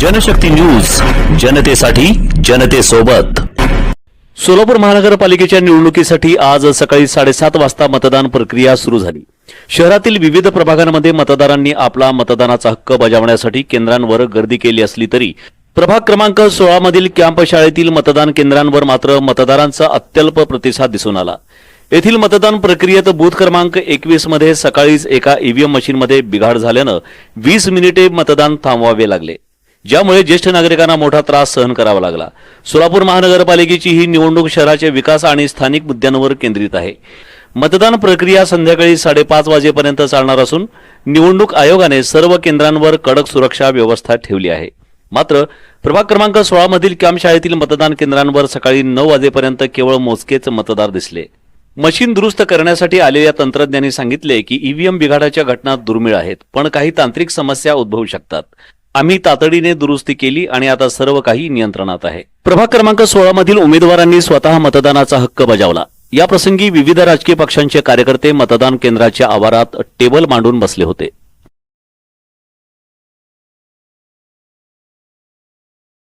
Janshakti news जनतेसाठी जनतेसोबत. सोलापूर महानगरपालिकेच्या निवडणुकीसाठी आज सकाळी साडेसात वाजता मतदान प्रक्रिया सुरू झाली. शहरातील विविध प्रभागांमध्ये मतदारांनी आपला मतदानाचा हक्क बजावण्यासाठी केंद्रांवर गर्दी केली असली तरी प्रभाग क्रमांक सोळा मधील कॅम्प शाळेतील मतदान केंद्रांवर मात्र मतदारांचा अत्यल्प प्रतिसाद दिसून आला. येथील मतदान प्रक्रियेत बूथ क्रमांक एकवीसमध्ये सकाळीच एका ईव्हीएम मशीनमध्ये बिघाड झाल्यानं वीस मिनिटे मतदान थांबवावे लागले. ज्यामुळे ज्येष्ठ नागरिकांना मोठा त्रास सहन करावा लागला. सोलापूर महानगरपालिकेची ही निवडणूक शहराच्या विकास आणि स्थानिक मुद्द्यांवर केंद्रित आहे. मतदान प्रक्रिया संध्याकाळी साडेपाच वाजेपर्यंत चालणार असून निवडणूक आयोगाने सर्व केंद्रांवर कडक सुरक्षा व्यवस्था ठेवली आहे. मात्र प्रभाग क्रमांक सोळा मधील कॅम्प शाळेतील मतदान केंद्रांवर सकाळी नऊ वाजेपर्यंत केवळ मोजकेच मतदार दिसले. मशीन दुरुस्त करण्यासाठी आलेल्या तंत्रज्ञांनी सांगितले की ईव्हीएम बिघाडाच्या घटना दुर्मिळ आहेत पण काही तांत्रिक समस्या उद्भवू शकतात. आम्ही तातडीने दुरुस्ती केली आणि आता सर्व काही नियंत्रणात आहे. प्रभाग क्रमांक सोळा मधील उमेदवारांनी स्वतः मतदानाचा हक्क बजावला. या प्रसंगी विविध राजकीय पक्षांचे कार्यकर्ते मतदान केंद्राच्या आवारात टेबल मांडून बसले होते.